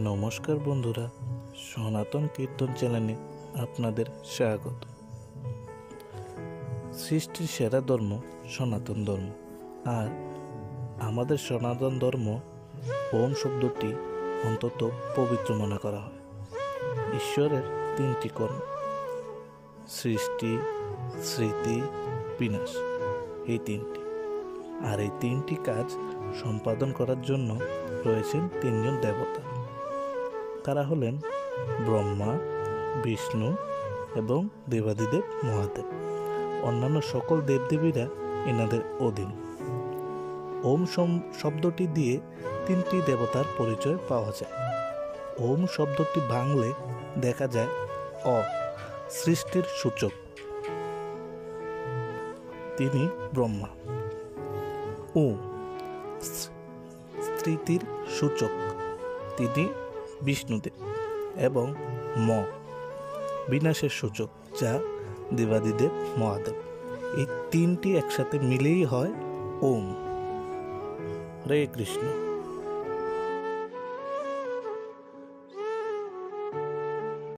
নমস্কার বন্ধুরা, সনাতন কীর্তন চ্যানেলে আপনাদের স্বাগত। সৃষ্টির সেরা ধর্ম সনাতন ধর্ম। আর আমাদের সনাতন ধর্ম ওম শব্দটি অন্তত পবিত্র মনে করা হয়? ঈশ্বরের তিনটি কর্ম, সৃষ্টি, স্মৃতি, বিনাশ, এই তিনটি। আর এই তিনটি কাজ সম্পাদন করার জন্য রয়েছেন তিনজন দেবতা। তারা হলেন ব্রহ্মা, বিষ্ণু এবং দেবাদিদেব মহাদেব। অন্যান্য সকল দেবদেবীরা এনাদের অধীন। ওম শব্দটি দিয়ে তিনটি দেবতার পরিচয় পাওয়া যায়। ওম শব্দটি ভাঙলে দেখা যায় অ, সৃষ্টির সূচক। তিনি ব্রহ্মা। উ স্মৃতির সূচক। তিনি বিষ্ণুদেব এবং ম, বিনাশের সূচক, যা দেবাদিদেব মহাদেব। এই তিনটি একসাথে মিলেই হয় ওম। হরে কৃষ্ণ।